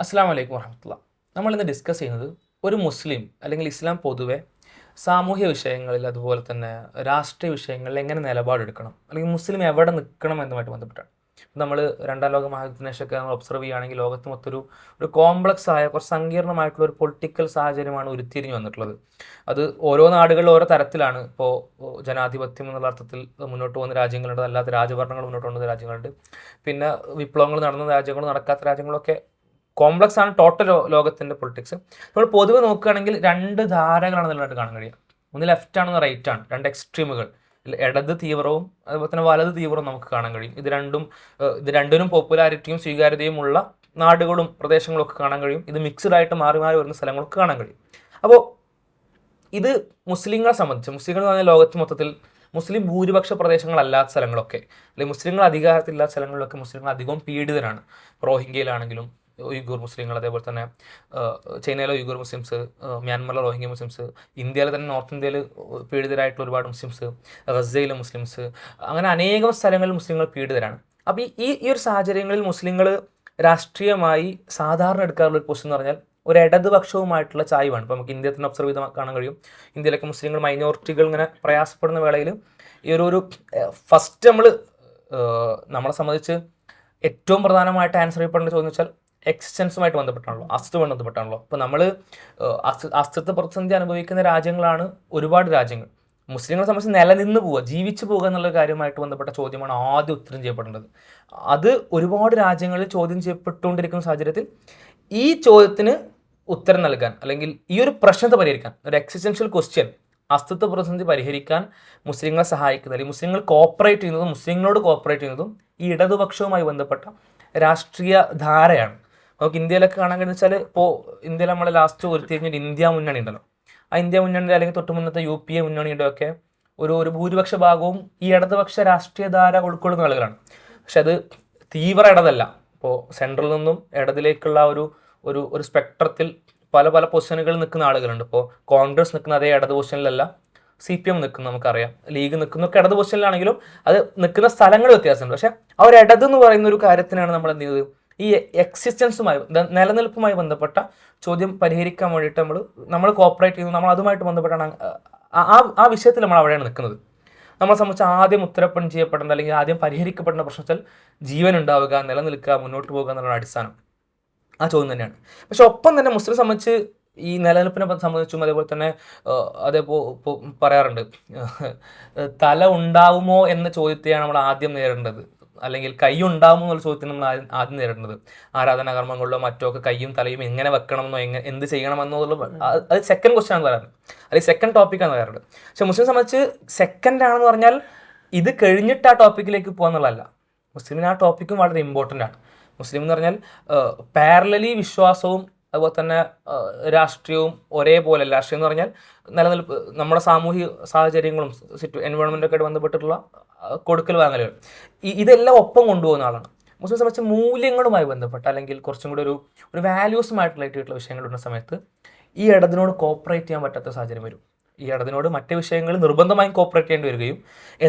അസ്സാം വലൈക്കും നമ്മൾ ഇന്ന് ഡിസ്കസ് ചെയ്യുന്നത് ഒരു മുസ്ലിം അല്ലെങ്കിൽ ഇസ്ലാം പൊതുവെ സാമൂഹ്യ വിഷയങ്ങളിൽ അതുപോലെ തന്നെ രാഷ്ട്രീയ വിഷയങ്ങളിൽ എങ്ങനെ നിലപാടെടുക്കണം അല്ലെങ്കിൽ മുസ്ലിം എവിടെ നിൽക്കണം എന്നുമായിട്ട് ബന്ധപ്പെട്ടാണ്. നമ്മൾ രണ്ടാം ലോക മഹാദിനേഷൊക്കെ നമ്മൾ ഒബ്സർവ് ചെയ്യുകയാണെങ്കിൽ ലോകത്ത് മൊത്തൊരു ഒരു കോംപ്ലക്സ് ആയ കുറച്ച് സങ്കീർണമായിട്ടുള്ള ഒരു പൊളിറ്റിക്കൽ സാഹചര്യമാണ് ഉരുത്തിരിഞ്ഞു വന്നിട്ടുള്ളത്. അത് ഓരോ നാടുകളിൽ ഓരോ തരത്തിലാണ്. ഇപ്പോൾ ജനാധിപത്യം എന്നുള്ള അർത്ഥത്തിൽ മുന്നോട്ട് പോകുന്ന രാജ്യങ്ങളുണ്ട്. അല്ലാത്ത രാജഭരണങ്ങൾ മുന്നോട്ട് പോകുന്ന രാജ്യങ്ങളുണ്ട്. പിന്നെ വിപ്ലവങ്ങൾ നടന്ന രാജ്യങ്ങളും നടക്കാത്ത രാജ്യങ്ങളൊക്കെ കോംപ്ലക്സ് ആണ് ടോട്ടൽ ലോകത്തിന്റെ പൊളിറ്റിക്സ് നമ്മൾ പൊതുവെ നോക്കുകയാണെങ്കിൽ രണ്ട് ധാരകളാണ് നല്ലതായിട്ട് കാണാൻ കഴിയുക. ഒന്ന് ലെഫ്റ്റ് ആണ് റൈറ്റ് ആണ്. രണ്ട് എക്സ്ട്രീമുകൾ ഇടത് തീവ്രവും അതുപോലെ തന്നെ വലത് തീവ്രവും നമുക്ക് കാണാൻ കഴിയും. ഇത് രണ്ടും ഇത് രണ്ടിനും പോപ്പുലാരിറ്റിയും സ്വീകാര്യതയും ഉള്ള നാടുകളും പ്രദേശങ്ങളും ഒക്കെ കാണാൻ കഴിയും. ഇത് മിക്സ്ഡ് ആയിട്ട് മാറി മാറി വരുന്ന സ്ഥലങ്ങളൊക്കെ കാണാൻ കഴിയും. അപ്പോൾ ഇത് മുസ്ലിങ്ങളെ സംബന്ധിച്ച് മുസ്ലിങ്ങൾ എന്ന് പറഞ്ഞാൽ ലോകത്ത് മൊത്തത്തിൽ മുസ്ലിം ഭൂരിപക്ഷ പ്രദേശങ്ങളല്ലാത്ത സ്ഥലങ്ങളൊക്കെ അല്ലെങ്കിൽ മുസ്ലിങ്ങൾ അധികാരത്തിലില്ലാത്ത സ്ഥലങ്ങളിലൊക്കെ മുസ്ലിങ്ങൾ അധികവും പീഡിതരാണ്. റോഹിംഗ്യയിലാണെങ്കിലും ഉയ്ഗൂർ മുസ്ലിങ്ങൾ അതേപോലെ തന്നെ ചൈനയിലെ ഉയ്ഗൂർ മുസ്ലിംസ് മ്യാൻമറിലെ റോഹിംഗ്യ മുസ്ലിംസ് ഇന്ത്യയിലെ തന്നെ നോർത്ത് ഇന്ത്യയിൽ പീഡിതരായിട്ടുള്ള ഒരുപാട് മുസ്ലിംസ് ഗസയിലെ മുസ്ലിംസ് അങ്ങനെ അനേകം സ്ഥലങ്ങളിൽ മുസ്ലിങ്ങൾ പീഡിതരാണ്. അപ്പോൾ ഈ ഈ- ഒരു സാഹചര്യങ്ങളിൽ മുസ്ലിങ്ങൾ രാഷ്ട്രീയമായി സാധാരണ എടുക്കാറുള്ള ഒരു പൊസിഷൻ എന്ന് പറഞ്ഞാൽ ഒരു ഇടതുപക്ഷവുമായിട്ടുള്ള ചായ്വാണ്. ഇപ്പോൾ നമുക്ക് ഇന്ത്യയിൽ തന്നെ ഒബ്സർവ് ചെയ്ത് കാണാൻ കഴിയും. ഇന്ത്യയിലൊക്കെ മുസ്ലിങ്ങൾ മൈനോറിറ്റികൾ ഇങ്ങനെ പ്രയാസപ്പെടുന്ന വേളയിൽ ഈ ഒരു ഒരു ഫസ്റ്റ് നമ്മൾ നമ്മളെ സംബന്ധിച്ച് ഏറ്റവും പ്രധാനമായിട്ട് ആൻസർ ചെയ്യപ്പെടേണ്ട ചോദിച്ചാൽ എക്സ്റ്റൻസുമായിട്ട് ബന്ധപ്പെട്ടാണല്ലോ അസ്തിത്വമായിട്ട് ബന്ധപ്പെട്ടാണല്ലോ. അപ്പോൾ നമ്മൾ അസ്തിത്വ പ്രതിസന്ധി അനുഭവിക്കുന്ന രാജ്യങ്ങളാണ് ഒരുപാട് രാജ്യങ്ങൾ. മുസ്ലിങ്ങളെ സംബന്ധിച്ച് നിലനിന്ന് പോവുക ജീവിച്ചു പോകുക എന്നുള്ള കാര്യമായിട്ട് ബന്ധപ്പെട്ട ചോദ്യമാണ് ആദ്യം ഉത്തരം ചെയ്യപ്പെടേണ്ടത്. അത് ഒരുപാട് രാജ്യങ്ങളിൽ ചോദ്യം ചെയ്യപ്പെട്ടുകൊണ്ടിരിക്കുന്ന സാഹചര്യത്തിൽ ഈ ചോദ്യത്തിന് ഉത്തരം നൽകാൻ അല്ലെങ്കിൽ ഈ ഒരു പ്രശ്നത്തെ പരിഹരിക്കാൻ ഒരു എക്സിസ്റ്റൻഷ്യൽ ക്വസ്റ്റ്യൻ അസ്തിത്വ പ്രതിസന്ധി പരിഹരിക്കാൻ മുസ്ലിങ്ങളെ സഹായിക്കുന്നത് അല്ലെങ്കിൽ മുസ്ലിങ്ങൾ കോപ്പറേറ്റ് ചെയ്യുന്നതും മുസ്ലിങ്ങളോട് കോപ്പറേറ്റ് ചെയ്യുന്നതും ഈ ഇടതുപക്ഷവുമായി ബന്ധപ്പെട്ട രാഷ്ട്രീയ ധാരയാണ്. നമുക്ക് ഇന്ത്യയിലൊക്കെ കാണാൻ കഴിയുന്ന വെച്ചാൽ ഇപ്പോൾ ഇന്ത്യയിൽ നമ്മൾ ലാസ്റ്റ് ഉരുത്തിരിഞ്ഞൊരു ഇന്ത്യ മുന്നണി ഉണ്ടല്ലോ. ആ ഇന്ത്യ മുന്നണി അല്ലെങ്കിൽ തൊട്ട് മുന്നത്തെ യു പി എ മുന്നണിയുടെ ഒക്കെ ഒരു ഒരു ഭൂരിപക്ഷ ഭാഗവും ഈ ഇടതുപക്ഷ രാഷ്ട്രീയ ധാര ഉൾക്കൊള്ളുന്ന ആളുകളാണ്. പക്ഷെ അത് തീവ്ര ഇടതല്ല. ഇപ്പോൾ സെൻട്രലിൽ നിന്നും ഇടതിലേക്കുള്ള ഒരു ഒരു ഒരു സ്പെക്ട്രത്തിൽ പല പല പൊസിഷനുകളിൽ നിൽക്കുന്ന ആളുകളുണ്ട്. ഇപ്പോൾ കോൺഗ്രസ് നിൽക്കുന്ന അതേ ഇടത് പൊസിഷനിലല്ല സി പി എം നിൽക്കുന്നു നമുക്കറിയാം. ലീഗ് നിൽക്കുന്നൊക്കെ ഇടത് പൊസിഷനിലാണെങ്കിലും അത് നിൽക്കുന്ന സ്ഥലങ്ങൾ വ്യത്യാസമുണ്ട്. പക്ഷേ ആ ഒരു ഇടത് എന്ന് പറയുന്ന ഒരു കാര്യത്തിനാണ് നമ്മൾ എന്ത് ചെയ്തത്? ഈ എക്സിസ്റ്റൻസുമായി നിലനിൽപ്പുമായി ബന്ധപ്പെട്ട ചോദ്യം പരിഹരിക്കാൻ വേണ്ടിയിട്ട് നമ്മൾ നമ്മൾ കോപ്പറേറ്റ് ചെയ്യുന്നു നമ്മൾ അതുമായിട്ട് ബന്ധപ്പെട്ടാണ് ആ- ആ വിഷയത്തിൽ നമ്മൾ അവിടെയാണ് നിൽക്കുന്നത്. നമ്മളെ സംബന്ധിച്ച് ആദ്യം ഉത്തരപ്പണം ചെയ്യപ്പെടേണ്ട അല്ലെങ്കിൽ ആദ്യം പരിഹരിക്കപ്പെടേണ്ട പ്രശ്നത്തിൽ ജീവൻ ഉണ്ടാവുക നിലനിൽക്കുക മുന്നോട്ട് പോകുക എന്നുള്ള അടിസ്ഥാനം. ആ ചോദ്യം തന്നെയാണ്. പക്ഷെ ഒപ്പം തന്നെ മുസ്ലിം സംബന്ധിച്ച് ഈ നിലനിൽപ്പിനെ സംബന്ധിച്ചും അതേപോലെ തന്നെ അതേപോ പറയാറുണ്ട്. തല ഉണ്ടാവുമോ എന്ന ചോദ്യത്തെയാണ് നമ്മൾ ആദ്യം നേരിടേണ്ടത്. അല്ലെങ്കിൽ കൈ എന്നുള്ള ചോദ്യത്തിന് നമ്മൾ ആദ്യം ആദ്യം നേരിടേണ്ടത്. ആരാധനാ കർമ്മങ്ങളിലോ മറ്റോ ഒക്കെ കൈയും തലയും എങ്ങനെ വെക്കണമെന്നോ എങ്ങനെ എന്ത് ചെയ്യണമെന്നുള്ള അത് സെക്കൻഡ് ക്വസ്റ്റ്യൻ ആണ് പറയാറ്. അല്ലെങ്കിൽ സെക്കൻഡ് ടോപ്പിക്കാണ് പറയാറ് പക്ഷെ മുസ്ലിം സംബന്ധിച്ച് സെക്കൻഡ് ആണെന്ന് പറഞ്ഞാൽ ഇത് കഴിഞ്ഞിട്ട് ആ ടോപ്പിക്കിലേക്ക് പോകാന്നുള്ളതല്ല മുസ്ലിമിന് ആ ടോപ്പിക്കും വളരെ ഇമ്പോർട്ടന്റ് ആണ്. മുസ്ലിം എന്ന് പറഞ്ഞാൽ പാരലലി വിശ്വാസവും അതുപോലെ തന്നെ രാഷ്ട്രീയവും ഒരേപോലെ രാഷ്ട്രീയം എന്ന് പറഞ്ഞാൽ നിലനിൽപ്പ് നമ്മുടെ സാമൂഹിക സാഹചര്യങ്ങളും സിറ്റു എൻവയോൺമെന്റൊക്കെ ആയിട്ട് ബന്ധപ്പെട്ടിട്ടുള്ള കൊടുക്കൽ വാങ്ങലുകൾ. ഇതെല്ലാം ഒപ്പം കൊണ്ടുപോകുന്ന ആളാണ്. മുസ്ലിം സംബന്ധിച്ച് മൂല്യങ്ങളുമായി ബന്ധപ്പെട്ട അല്ലെങ്കിൽ കുറച്ചും കൂടി ഒരു ഒരു വാല്യൂസുമായിട്ട് റിലേറ്റ് വിഷയങ്ങൾ സമയത്ത് ഈ ഇടതിനോട് കോപ്പറേറ്റ് ചെയ്യാൻ പറ്റാത്ത സാഹചര്യം വരും. ഈ ഇടതിനോട് മറ്റ് വിഷയങ്ങളിൽ നിർബന്ധമായും കോപ്പറേറ്റ് ചെയ്യേണ്ടി വരികയും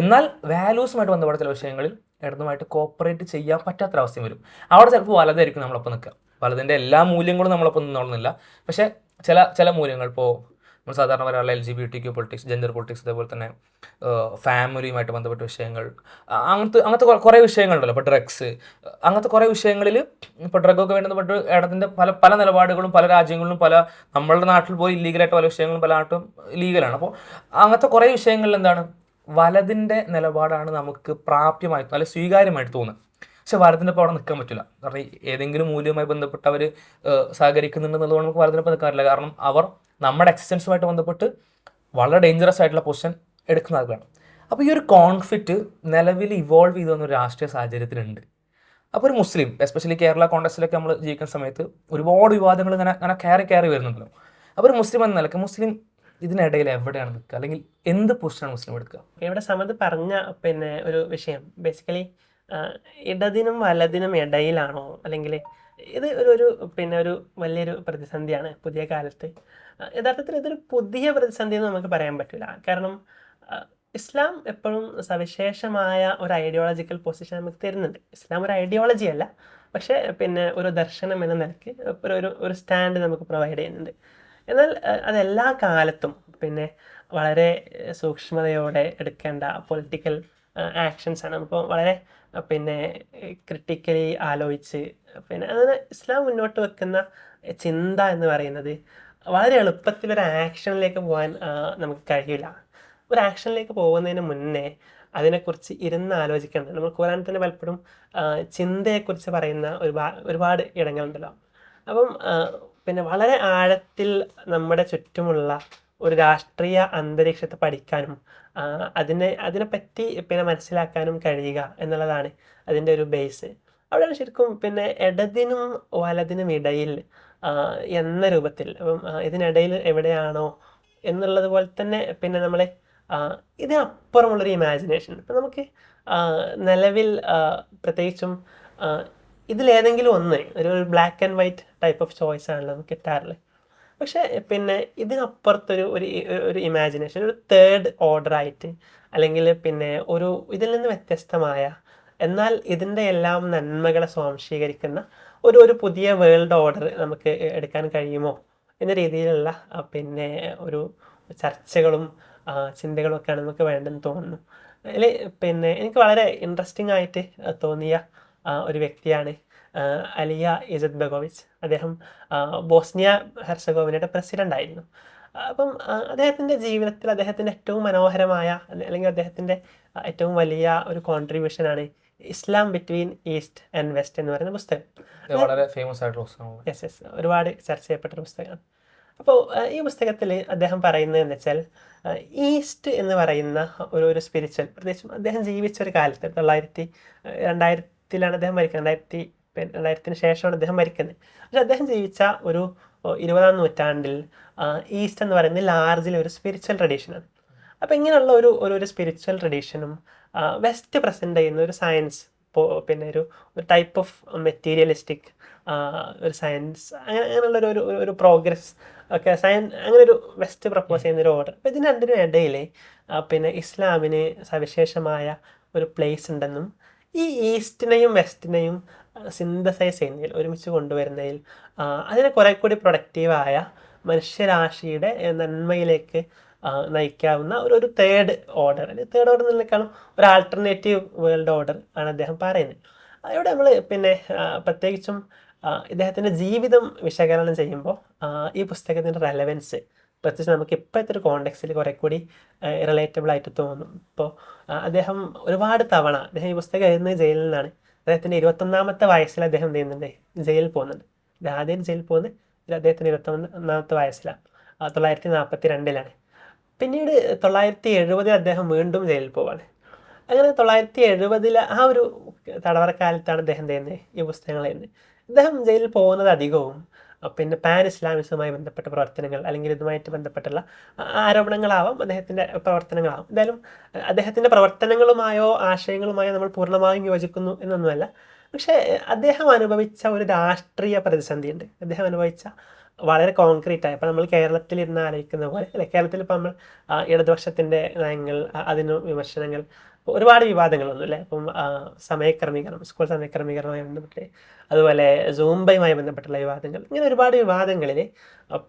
എന്നാൽ വാല്യൂസുമായിട്ട് ബന്ധപ്പെട്ട ചില വിഷയങ്ങളിൽ ഇടതുമായിട്ട് കോപ്പറേറ്റ് ചെയ്യാൻ പറ്റാത്തൊരവസ്ഥയും വരും. അവിടെ ചിലപ്പോൾ വലതായിരിക്കും നമ്മളൊപ്പം നിൽക്കുക. വലതിന്റെ എല്ലാ മൂല്യങ്ങളും നമ്മളൊപ്പം നിന്നോളുന്നില്ല. പക്ഷേ ചില ചില മൂല്യങ്ങൾ ഇപ്പോൾ നമ്മൾ സാധാരണ പറയാറുള്ള L G B T Q politics gender politics അതേപോലെ തന്നെ ഫാമിലിയുമായിട്ട് ബന്ധപ്പെട്ട വിഷയങ്ങൾ അങ്ങനത്തെ അങ്ങനത്തെ കുറേ വിഷയങ്ങളുണ്ടല്ലോ. ഇപ്പോൾ ഡ്രഗ്സ് അങ്ങനത്തെ കുറേ വിഷയങ്ങളിൽ ഇപ്പോൾ ഡ്രഗൊക്കെ വേണ്ടപ്പെട്ട് ഇടത്തിന്റെ പല പല നിലപാടുകളും പല രാജ്യങ്ങളിലും പല നമ്മളുടെ നാട്ടിൽ പോയി ഇല്ലീഗലായിട്ട് പല വിഷയങ്ങളും പല നാട്ടും ലീഗലാണ് അപ്പോൾ അങ്ങനത്തെ കുറേ വിഷയങ്ങളിൽ എന്താണ്? വലതിന്റെ നിലപാടാണ് നമുക്ക് പ്രാപ്യമായി അല്ലെ സ്വീകാര്യമായിട്ട് തോന്നുന്നത്. പക്ഷെ ഒപ്പം അവിടെ നിൽക്കാൻ പറ്റില്ല. കാരണം ഏതെങ്കിലും മൂല്യവുമായി ബന്ധപ്പെട്ട് അവർ സഹകരിക്കുന്നുണ്ടെന്നുള്ളത് നമുക്ക് വലതിനൊപ്പം നിൽക്കാറില്ല. കാരണം അവർ നമ്മുടെ എക്സിസ്റ്റൻസുമായിട്ട് ബന്ധപ്പെട്ട് വളരെ ഡേഞ്ചറസ് ആയിട്ടുള്ള പൊസിഷൻ എടുക്കുന്ന ആൾക്കാണ് അപ്പോൾ ഈ ഒരു കോൺഫ്ലിക്റ്റ് നിലവിൽ ഇവോൾവ് ചെയ്തു ഒരു രാഷ്ട്രീയ സാഹചര്യത്തിലുണ്ട്. അപ്പോൾ ഒരു മുസ്ലിം എസ്പെഷ്യലി കേരള കോൺഗ്രസിലൊക്കെ നമ്മൾ ജീവിക്കുന്ന സമയത്ത് ഒരുപാട് വിവാദങ്ങൾ ഇങ്ങനെ അങ്ങനെ കയറി കയറി വരുന്നുണ്ടല്ലോ. അപ്പോൾ ഒരു മുസ്ലിം എന്ന നിലയ്ക്ക് മുസ്ലിം ഇതിനിടയിൽ എവിടെയാണ് നിൽക്കുക? അല്ലെങ്കിൽ എന്ത് പൊസിഷനാണ് മുസ്ലിം എടുക്കുക? ഇവിടെ സമത് പറഞ്ഞ പിന്നെ ഒരു വിഷയം. ബേസിക്കലി ഇടതിനും വലതിനും ഇടയിലാണോ? അല്ലെങ്കിൽ ഇത് ഒരു ഒരു പിന്നെ ഒരു വലിയൊരു പ്രതിസന്ധിയാണ് പുതിയ കാലത്ത്. യഥാർത്ഥത്തിൽ ഇതൊരു പുതിയ പ്രതിസന്ധി എന്ന് നമുക്ക് പറയാൻ പറ്റില്ല കാരണം ഇസ്ലാം എപ്പോഴും സവിശേഷമായ ഒരു ഐഡിയോളജിക്കൽ പൊസിഷൻ നമുക്ക് തരുന്നുണ്ട്. ഇസ്ലാം ഒരു ഐഡിയോളജി അല്ല. പക്ഷേ പിന്നെ ഒരു ദർശനം എന്ന നിലയ്ക്ക് ഒരു ഒരു സ്റ്റാൻഡ് നമുക്ക് പ്രൊവൈഡ് ചെയ്യുന്നുണ്ട്. എന്നാൽ അതെല്ലാ കാലത്തും പിന്നെ വളരെ സൂക്ഷ്മതയോടെ എടുക്കേണ്ട പൊളിറ്റിക്കൽ ആക്ഷൻസ് ആണ്. ഇപ്പോൾ വളരെ പിന്നെ ക്രിട്ടിക്കലി ആലോചിച്ച് പിന്നെ അതിന് ഇസ്ലാം മുന്നോട്ട് വെക്കുന്ന ചിന്ത എന്ന് പറയുന്നത് വളരെ എളുപ്പത്തിൽ ഒരു ആക്ഷനിലേക്ക് പോകാൻ നമുക്ക് കഴിയില്ല. ഒരു ആക്ഷനിലേക്ക് പോകുന്നതിന് മുന്നേ അതിനെക്കുറിച്ച് ഇരുന്ന് ആലോചിക്കേണ്ടത് നമ്മൾ ഖുറാൻ തന്നെ പലപ്പോഴും ചിന്തയെക്കുറിച്ച് പറയുന്ന ഒരുപാട് ഒരുപാട് ഇടങ്ങളുണ്ടല്ലോ. അപ്പം പിന്നെ വളരെ ആഴത്തിൽ നമ്മുടെ ചുറ്റുമുള്ള ഒരു രാഷ്ട്രീയ അന്തരീക്ഷത്തെ പഠിക്കാനും അതിനെ അതിനെപ്പറ്റി പിന്നെ മനസ്സിലാക്കാനും കഴിയുക എന്നുള്ളതാണ് അതിന്റെ ഒരു ബേസ് അവിടെയാണ് ശരിക്കും പിന്നെ ഇടതിനും വലതിനും ഇടയിൽ എന്ന രൂപത്തിൽ. അപ്പം ഇതിനിടയിൽ എവിടെയാണോ എന്നുള്ളത് പോലെ തന്നെ പിന്നെ നമ്മൾ ഇതിനപ്പുറമുള്ളൊരു ഇമാജിനേഷൻ ഇപ്പം നമുക്ക് നിലവിൽ പ്രത്യേകിച്ചും ഇതിലേതെങ്കിലും ഒന്ന് ഒരു black and white type of choice ആണല്ലോ നമുക്ക് കിട്ടാറുള്ളത്. പക്ഷേ പിന്നെ ഇതിനപ്പുറത്തൊരു ഒരു ഒരു ഇമാജിനേഷൻ ഒരു തേർഡ് ഓർഡർ ആയിട്ട് അല്ലെങ്കിൽ പിന്നെ ഒരു ഇതിൽ നിന്ന് വ്യത്യസ്തമായ എന്നാൽ ഇതിന്റെ എല്ലാം നന്മകളെ സ്വാംശീകരിക്കുന്ന ഒരു ഒരു പുതിയ വേൾഡ് ഓർഡർ നമുക്ക് എടുക്കാൻ കഴിയുമോ എന്ന രീതിയിലുള്ള പിന്നെ ഒരു ചർച്ചകളും ചിന്തകളും ഒക്കെയാണ് നമുക്ക് വേണ്ടെന്ന് തോന്നുന്നു. അതിൽ പിന്നെ എനിക്ക് വളരെ ഇൻട്രസ്റ്റിംഗ് ആയിട്ട് തോന്നിയ ഒരു വ്യക്തിയാണ് അലിയ ഇസത് ബഗോവിച്ച് അദ്ദേഹം ബോസ്നിയ ഹെർസഗോവിനയുടെ പ്രസിഡന്റ് ആയിരുന്നു. അപ്പം അദ്ദേഹത്തിന്റെ ജീവിതത്തിൽ അദ്ദേഹത്തിന്റെ ഏറ്റവും മനോഹരമായ അല്ലെങ്കിൽ അദ്ദേഹത്തിന്റെ ഏറ്റവും വലിയ ഒരു കോൺട്രിബ്യൂഷനാണ് Islam between East and West എന്ന് പറയുന്ന പുസ്തകം. വളരെ ഫേമസ് ആയിട്ടുള്ള പുസ്തകമാണ്. യെസ് യെസ് ഒരുപാട് ചർച്ച ചെയ്യപ്പെട്ട പുസ്തകമാണ്. അപ്പോൾ ഈ പുസ്തകത്തിൽ അദ്ദേഹം പറയുന്നത് എന്ന് വെച്ചാൽ ഈസ്റ്റ് എന്ന് പറയുന്ന ഒരു ഒരു സ്പിരിച്വൽ പ്രത്യേകിച്ചും അദ്ദേഹം ജീവിച്ച ഒരു കാലത്ത് തൊള്ളായിരത്തി രണ്ടായിരത്തിലാണ് അദ്ദേഹം മരിക്കുന്നത്. രണ്ടായിരത്തി രണ്ടായിരത്തിന് ശേഷമാണ് അദ്ദേഹം മരിക്കുന്നത്. പക്ഷെ അദ്ദേഹം ജീവിച്ച ഒരു ഇരുപതാം നൂറ്റാണ്ടിൽ ഈസ്റ്റ് എന്ന് പറയുന്നത് ലാർജിൽ ഒരു സ്പിരിച്വൽ ട്രഡീഷനാണ് അപ്പോൾ ഇങ്ങനെയുള്ള ഒരു ഒരു സ്പിരിച്വൽ ട്രഡീഷനും വെസ്റ്റ് പ്രസന്റ് ചെയ്യുന്ന ഒരു സയൻസ് പിന്നെ ഒരു ഒരു ടൈപ്പ് ഓഫ് മെറ്റീരിയലിസ്റ്റിക് ഒരു സയൻസ് അങ്ങനെ അങ്ങനെയുള്ള ഒരു ഒരു പ്രോഗ്രസ് ഒക്കെ സയൻ അങ്ങനെ ഒരു വെസ്റ്റ് പ്രപ്പോസ് ചെയ്യുന്ന ഒരു ഓർഡർ അപ്പോൾ ഇതിന് രണ്ടിനും ഇടയിൽ പിന്നെ ഇസ്ലാമിന് സവിശേഷമായ ഒരു പ്ലേസ് ഉണ്ടെന്നും ഈ ഈസ്റ്റിനെയും വെസ്റ്റിനെയും സിന്തസൈസ് ചെയ്യുന്നതിൽ ഒരുമിച്ച് കൊണ്ടുവരുന്നതിൽ അതിനെ കുറെ കൂടി പ്രൊഡക്റ്റീവായ മനുഷ്യരാശിയുടെ നന്മയിലേക്ക് നയിക്കാവുന്ന ഒരു ഒരു തേർഡ് ഓർഡർ അല്ലെങ്കിൽ തേർഡ് ഓർഡർ എന്നതിനേക്കാളും ഒരു ആൾട്ടർനേറ്റീവ് വേൾഡ് ഓർഡർ ആണ് അദ്ദേഹം പറയുന്നത്. ഇവിടെ നമ്മൾ പിന്നെ പ്രത്യേകിച്ചും ഇദ്ദേഹത്തിന്റെ ജീവിതം വിശകലനം ചെയ്യുമ്പോൾ ഈ പുസ്തകത്തിന്റെ റെലവൻസ് പ്രത്യേകിച്ച് നമുക്ക് ഇപ്പോഴത്തെ ഒരു കോണ്ടെക്സ്റ്റിൽ കുറെ കൂടി റിലേറ്റബിൾ ആയിട്ട് തോന്നും. ഇപ്പോൾ അദ്ദേഹം ഒരുപാട് തവണ അദ്ദേഹം ഈ പുസ്തകം എഴുതുന്നത് ജയിലിൽ നിന്നാണ്. അദ്ദേഹത്തിന്റെ ഇരുപത്തൊന്നാമത്തെ വയസ്സിൽ അദ്ദേഹം എന്ത് ചെയ്യുന്നുണ്ട്? ജയിലിൽ പോകുന്നുണ്ട്. ആദ്യം ജയിലിൽ പോകുന്നത് അദ്ദേഹത്തിന്റെ ഇരുപത്തൊന്നാമത്തെ വയസ്സിലാണ് ആ, തൊള്ളായിരത്തി നാൽപ്പത്തി രണ്ടിലാണ് പിന്നീട് തൊള്ളായിരത്തി എഴുപതിൽ അദ്ദേഹം വീണ്ടും ജയിലിൽ പോവാണ്. അങ്ങനെ തൊള്ളായിരത്തി എഴുപതിലെ ആ ഒരു തടവറക്കാലത്താണ് അദ്ദേഹം ചെയ്യുന്നത്? ഈ പുസ്തകങ്ങൾ ചെയ്യുന്നത് അദ്ദേഹം ജയിലിൽ പോകുന്നത് അധികവും പിന്നെ പാൻ ഇസ്ലാമിസവുമായി ബന്ധപ്പെട്ട പ്രവർത്തനങ്ങൾ അല്ലെങ്കിൽ ഇതുമായിട്ട് ബന്ധപ്പെട്ടുള്ള ആരോപണങ്ങളാവാം അദ്ദേഹത്തിന്റെ പ്രവർത്തനങ്ങളാവാം. എന്തായാലും അദ്ദേഹത്തിന്റെ പ്രവർത്തനങ്ങളുമായോ ആശയങ്ങളുമായോ നമ്മൾ പൂർണമായും യോജിക്കുന്നു എന്നൊന്നുമല്ല. പക്ഷേ അദ്ദേഹം അനുഭവിച്ച ഒരു രാഷ്ട്രീയ പ്രതിസന്ധിയുണ്ട്. അദ്ദേഹം അനുഭവിച്ച വളരെ കോൺക്രീറ്റ് ആയി. ഇപ്പം നമ്മൾ കേരളത്തിൽ ഇരുന്ന് ആലോചിക്കുന്ന പോലെ അല്ലെ? കേരളത്തിൽ ഇപ്പം നമ്മൾ ഇടതുപക്ഷത്തിന്റെ നയങ്ങൾ അതിന് വിമർശനങ്ങൾ ഒരുപാട് വിവാദങ്ങളുണ്ട് അല്ലേ? ഇപ്പം ആ, സമയക്രമീകരണം സ്കൂൾ സമയക്രമീകരണമായി ബന്ധപ്പെട്ട് അതുപോലെ സൂംബയുമായി ബന്ധപ്പെട്ടുള്ള വിവാദങ്ങൾ ഇങ്ങനെ ഒരുപാട് വിവാദങ്ങളിൽ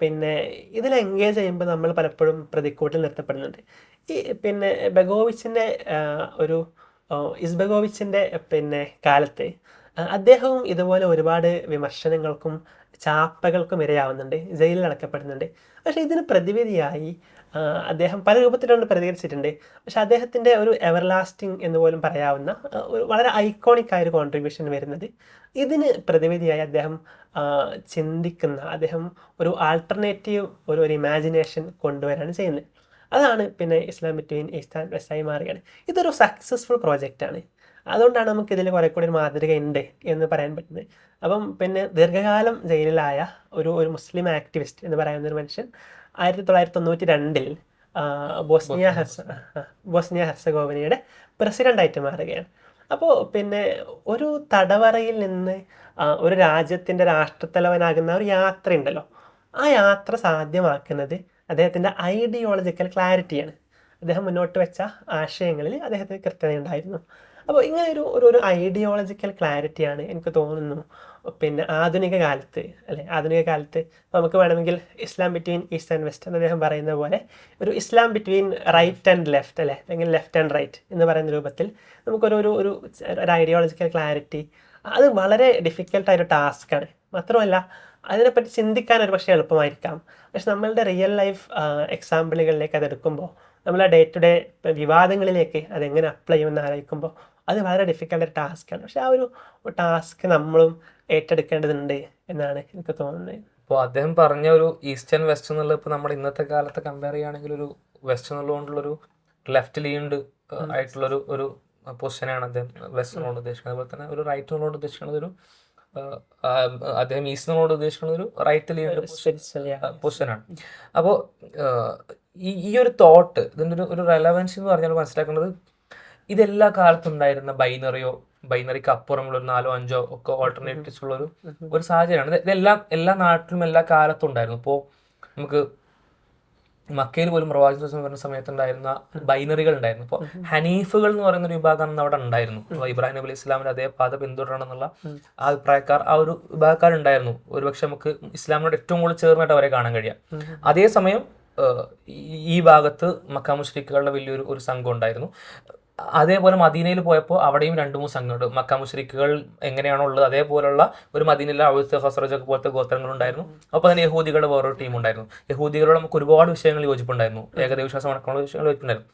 പിന്നെ ഇതിൽ എൻഗേജ് ചെയ്യുമ്പോൾ നമ്മൾ പലപ്പോഴും പ്രതിക്കൂട്ടിൽ നിർത്തപ്പെടുന്നുണ്ട്. ഈ പിന്നെ ബഗോവിച്ചിന്റെ ഒരു ഇസ്ബഗോവിച്ചിന്റെ പിന്നെ കാലത്ത് അദ്ദേഹവും ഇതുപോലെ ഒരുപാട് വിമർശനങ്ങൾക്കും ചാപ്പകൾക്കും ഇരയാവുന്നുണ്ട് ജയിലിൽ അടക്കപ്പെടുന്നുണ്ട് പക്ഷേ ഇതിന് പ്രതിവിധിയായി അദ്ദേഹം പല രൂപത്തിലാണ് പ്രതികരിച്ചിട്ടുണ്ട്. പക്ഷെ അദ്ദേഹത്തിന്റെ ഒരു എവർലാസ്റ്റിംഗ് എന്ന് പോലും പറയാവുന്ന ഒരു വളരെ ഐക്കോണിക് ആയ ഒരു കോൺട്രിബ്യൂഷൻ വരുന്നത് ഇതിന് പ്രതിവിധിയായി അദ്ദേഹം ചിന്തിക്കുന്ന അദ്ദേഹം ഒരു ആൾട്ടർനേറ്റീവ് ഒരു ഒരു ഇമാജിനേഷൻ കൊണ്ടുവരാണ് ചെയ്യുന്നത്. അതാണ് പിന്നെ Islam between East and West ആയി മാറുകയാണ്. ഇതൊരു സക്സസ്ഫുൾ പ്രോജക്റ്റാണ് അതുകൊണ്ടാണ് നമുക്ക് ഇതിൽ കുറെ കൂടി ഒരു മാതൃക ഉണ്ട് എന്ന് പറയാൻ പറ്റുന്നത്. അപ്പം പിന്നെ ദീർഘകാലം ജയിലിലായ ഒരു ഒരു മുസ്ലിം ആക്ടിവിസ്റ്റ് എന്ന് പറയുന്ന ഒരു മനുഷ്യൻ ആയിരത്തി തൊള്ളായിരത്തി തൊണ്ണൂറ്റി രണ്ടിൽ ബോസ്നിയ ഹെർസ ആ, ബോസ്നിയ ഹെർസഗോവിനയുടെ പ്രസിഡന്റായിട്ട് മാറുകയാണ്. അപ്പോൾ പിന്നെ ഒരു തടവറയിൽ നിന്ന് ഒരു രാജ്യത്തിന്റെ രാഷ്ട്രത്തലവനാകുന്ന ഒരു യാത്രയുണ്ടല്ലോ. ആ യാത്ര സാധ്യമാക്കുന്നത് അദ്ദേഹത്തിന്റെ ഐഡിയോളജിക്കൽ ക്ലാരിറ്റിയാണ് അദ്ദേഹം മുന്നോട്ട് വെച്ച ആശയങ്ങളിൽ അദ്ദേഹത്തിന് കൃത്യതയുണ്ടായിരുന്നു. അപ്പോൾ ഇങ്ങനെ ഒരു ഒരു ഐഡിയോളജിക്കൽ ക്ലാരിറ്റിയാണ് എനിക്ക് തോന്നുന്നു. പിന്നെ ആധുനിക കാലത്ത് അല്ലെ? ആധുനിക കാലത്ത് നമുക്ക് വേണമെങ്കിൽ Islam between East and West എന്ന് അദ്ദേഹം പറയുന്ന പോലെ ഒരു Islam between right and left അല്ലെ? അല്ലെങ്കിൽ ലെഫ്റ്റ് ആൻഡ് റൈറ്റ് എന്ന് പറയുന്ന രൂപത്തിൽ നമുക്കൊരു ഒരു ഒരു ഒരു ഐഡിയോളജിക്കൽ ക്ലാരിറ്റി അത് വളരെ ഡിഫിക്കൽട്ടായൊരു ടാസ്ക്കാണ് മാത്രമല്ല അതിനെപ്പറ്റി ചിന്തിക്കാൻ ഒരു പക്ഷേ എളുപ്പമായിരിക്കാം. പക്ഷെ നമ്മളുടെ റിയൽ ലൈഫ് എക്സാമ്പിളുകളിലേക്ക് അതെടുക്കുമ്പോൾ നമ്മൾ ഡേ ടു ഡേ വിവാദങ്ങളിലേക്ക് അതെങ്ങനെ അപ്ലൈ ചെയ്യുമെന്ന് ആലോചിക്കുമ്പോൾ അത് വളരെ ഡിഫിക്കൽട്ട് ടാസ്ക്കാണ് പക്ഷെ ആ ഒരു ടാസ്ക് നമ്മളും ഏറ്റെടുക്കേണ്ടതുണ്ട് എന്നാണ് എനിക്ക് തോന്നുന്നത്. അപ്പോൾ അദ്ദേഹം പറഞ്ഞ ഒരു ഈസ്റ്റേൺ വെസ്റ്റ് എന്നുള്ളത് ഇപ്പോൾ നമ്മുടെ ഇന്നത്തെ കാലത്ത് കമ്പയർ ചെയ്യുകയാണെങ്കിൽ ഒരു വെസ്റ്റ് എന്നുള്ളതുകൊണ്ടുള്ളൊരു ലെഫ്റ്റ് ലീൻഡ് ആയിട്ടുള്ളൊരു ഒരു പൊസിഷനാണ് അദ്ദേഹം വെസ്റ്റ് എന്നുള്ളത് ഉദ്ദേശിക്കുന്നത്. അതുപോലെ തന്നെ ഒരു റൈറ്റ് എന്നുള്ളത് ഉദ്ദേശിക്കുന്നത് ഒരു അദ്ദേഹം ഈസ്റ്റിനോട് ഉദ്ദേശിക്കുന്ന ഒരു റൈറ്റ് Spiritually, പൊസിഷനാണ് അപ്പോൾ ഈ ഈ ഒരു തോട്ട് ഇതിന്റെ ഒരു ഒരു റെലവൻസ് എന്ന് പറഞ്ഞാൽ മനസ്സിലാക്കേണ്ടത് ഇതെല്ലാ കാലത്തും ഉണ്ടായിരുന്ന ബൈനറിയോ ബൈനറിക്ക് അപ്പുറമുള്ള ഒരു നാലോ അഞ്ചോ ഒക്കെ ഓൾട്ടർനേറ്റീവ്സ് ഉള്ള ഒരു ഒരു സാഹചര്യമാണ്. ഇതെല്ലാം എല്ലാ നാട്ടിലും എല്ലാ കാലത്തും ഉണ്ടായിരുന്നു. ഇപ്പോൾ നമുക്ക് മക്കയിൽ പോലും പ്രവാചക ദിവസം വരുന്ന സമയത്തുണ്ടായിരുന്ന ബൈനറികൾ ഉണ്ടായിരുന്നു. ഇപ്പോൾ ഹനീഫുകൾ എന്ന് പറയുന്ന ഒരു വിഭാഗം അന്ന് അവിടെ ഉണ്ടായിരുന്നു. ഇബ്രാഹിം നബി ഇസ്ലാമിന്റെ അതേ പാത പിന്തുടരണം എന്നുള്ള ആ അഭിപ്രായക്കാർ ആ ഒരു വിഭാഗക്കാരുണ്ടായിരുന്നു. ഒരുപക്ഷെ നമുക്ക് ഇസ്ലാമിനോട് ഏറ്റവും കൂടുതൽ ചേർന്നിട്ട് അവരെ കാണാൻ കഴിയാം. അതേസമയം ഈ- ഈ ഭാഗത്ത് മക്ക മുഷ്രിഖുകളുടെ വലിയൊരു ഒരു സംഘം ഉണ്ടായിരുന്നു. അതേപോലെ മദീനയിൽ പോയപ്പോൾ അവിടെയും രണ്ട് മൂന്ന് സംഘമുണ്ട് മക്ക മുഷ്രിക്കുകൾ എങ്ങനെയാണോ ഉള്ളത് അതേപോലുള്ള ഒരു മദീനയിലെ അവിടുത്തെ ഹസ്രജ് ഒക്കെ പോലത്തെ ഗോത്രങ്ങളുണ്ടായിരുന്നു അപ്പോൾ തന്നെ യഹൂദികളുടെ വേറൊരു ടീം ഉണ്ടായിരുന്നു. യഹൂദികളോട് നമുക്ക് ഒരുപാട് വിഷയങ്ങൾ യോജിപ്പുണ്ടായിരുന്നു. ഏകദൈവ വിശ്വാസം അടക്കമുള്ള വിഷയങ്ങൾ യോജിപ്പുണ്ടായിരുന്നു.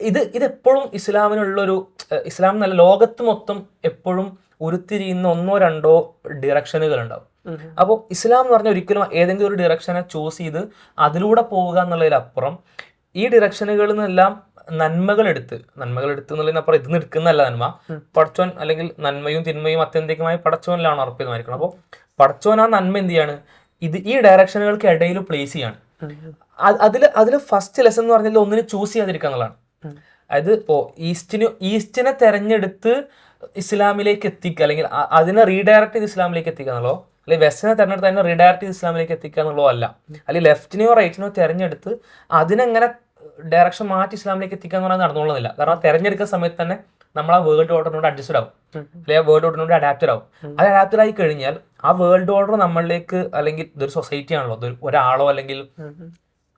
ഇത് ഇതെപ്പോഴും ഇസ്ലാമിനുള്ളൊരു ഏഹ്, ഇസ്ലാം എന്നല്ല ലോകത്ത് മൊത്തം എപ്പോഴും ഉരുത്തിരിയുന്ന ഒന്നോ രണ്ടോ ഡിറക്ഷനുകൾ ഉണ്ടാവും അപ്പോൾ ഇസ്ലാം എന്ന് പറഞ്ഞാൽ ഒരിക്കലും ഏതെങ്കിലും ഒരു ഡിറക്ഷനെ ചൂസ് ചെയ്ത് അതിലൂടെ പോവുക എന്നുള്ളതിലപ്പുറം ഈ ഡിറക്ഷനുകളിൽ നിന്നെല്ലാം നന്മകൾ എടുത്ത് എന്നുള്ളതിനപ്പുറം ഇത് എടുക്കുന്നല്ല നന്മ. പടച്ചോൻ അല്ലെങ്കിൽ നന്മയും തിന്മയും അത്യന്തികമായി പടച്ചോനിലാണ് ഉറപ്പിതമായിരിക്കണം അപ്പോൾ പടച്ചോൻ ആ നന്മ എന്ത് ചെയ്യാണ്? ഇത് ഈ ഡയറക്ഷനുകൾക്ക് ഇടയിൽ പ്ലേസ് ചെയ്യാണ്. അതിൽ അതിൽ ഫസ്റ്റ് ലെസൺ എന്ന് പറഞ്ഞാൽ ഒന്നിനെ ചൂസ് ചെയ്യാതിരിക്കുക എന്നുള്ളതാണ്. അതായത് ഇപ്പോൾ ഈസ്റ്റിന് ഈസ്റ്റിനെ തെരഞ്ഞെടുത്ത് ഇസ്ലാമിലേക്ക് എത്തിക്കുക അല്ലെങ്കിൽ അതിനെ റീഡയറക്ട് ചെയ്ത് ഇസ്ലാമിലേക്ക് എത്തിക്കുക എന്നുള്ളതോ? അല്ലെങ്കിൽ വെസ്റ്റിനെ തെരഞ്ഞെടുത്ത് അതിനെ റീഡയറക്ട് ചെയ്ത് ഇസ്ലാമിലേക്ക് എത്തിക്കുക എന്നുള്ളതോ അല്ല. അല്ലെങ്കിൽ ലെഫ്റ്റിനെയോ റൈറ്റിനെയോ തെരഞ്ഞെടുത്ത് അതിനെങ്ങനെ ഡയറക്ഷൻ മാറ്റി ഇസ്ലാമിലേക്ക് എത്തിക്കുക എന്ന് പറഞ്ഞാൽ നടന്നുകൊള്ളുന്നില്ല. കാരണം ആ തെരഞ്ഞെടുക്കുന്ന സമയത്ത് തന്നെ നമ്മൾ ആ വേൾഡ് ഓർഡറിനോട് അഡ്ജസ്റ്റഡ് ആവും. അല്ലെങ്കിൽ ആ വേൾഡ് ഓർഡറിനോട് അഡാപ്റ്റഡ് ആവും. അത് അഡാപ്റ്റഡ് ആയി കഴിഞ്ഞാൽ ആ വേൾഡ് ഓർഡർ നമ്മളിലേക്ക് അല്ലെങ്കിൽ ഇതൊരു സൊസൈറ്റി ആണല്ലോ ഒരാളോ അല്ലെങ്കിൽ